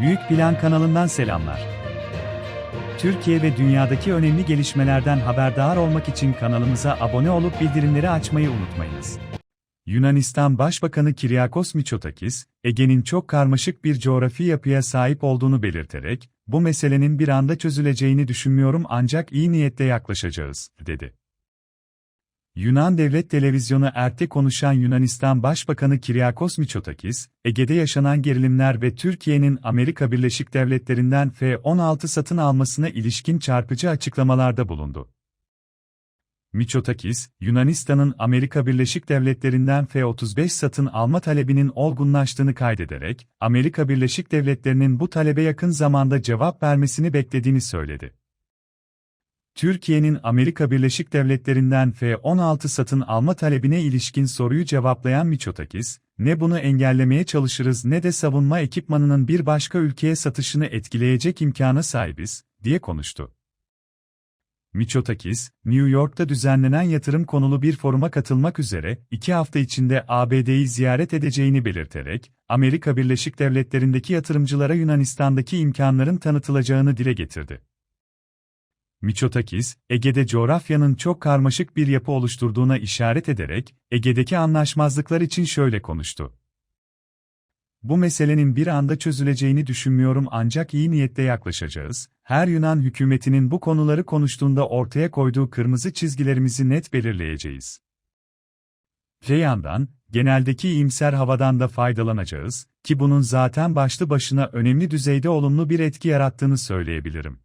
Büyük Plan kanalından selamlar. Türkiye ve dünyadaki önemli gelişmelerden haberdar olmak için kanalımıza abone olup bildirimleri açmayı unutmayınız. Yunanistan Başbakanı Kyriakos Mitsotakis, Ege'nin çok karmaşık bir coğrafi yapıya sahip olduğunu belirterek, bu meselenin bir anda çözüleceğini düşünmüyorum ancak iyi niyetle yaklaşacağız, dedi. Yunan Devlet Televizyonu Ert'te konuşan Yunanistan Başbakanı Kyriakos Mitsotakis, Ege'de yaşanan gerilimler ve Türkiye'nin Amerika Birleşik Devletleri'nden F-16 satın almasına ilişkin çarpıcı açıklamalarda bulundu. Mitsotakis, Yunanistan'ın Amerika Birleşik Devletleri'nden F-35 satın alma talebinin olgunlaştığını kaydederek, Amerika Birleşik Devletleri'nin bu talebe yakın zamanda cevap vermesini beklediğini söyledi. Türkiye'nin Amerika Birleşik Devletleri'nden F-16 satın alma talebine ilişkin soruyu cevaplayan Mitsotakis, ne bunu engellemeye çalışırız ne de savunma ekipmanının bir başka ülkeye satışını etkileyecek imkana sahibiz, diye konuştu. Mitsotakis, New York'ta düzenlenen yatırım konulu bir foruma katılmak üzere iki hafta içinde ABD'yi ziyaret edeceğini belirterek, Amerika Birleşik Devletleri'ndeki yatırımcılara Yunanistan'daki imkanların tanıtılacağını dile getirdi. Mitsotakis, Ege'de coğrafyanın çok karmaşık bir yapı oluşturduğuna işaret ederek, Ege'deki anlaşmazlıklar için şöyle konuştu. Bu meselenin bir anda çözüleceğini düşünmüyorum ancak iyi niyetle yaklaşacağız. Her Yunan hükümetinin bu konuları konuştuğunda ortaya koyduğu kırmızı çizgilerimizi net belirleyeceğiz. Öte yandan, geneldeki iyimser havadan da faydalanacağız ki bunun zaten başlı başına önemli düzeyde olumlu bir etki yarattığını söyleyebilirim.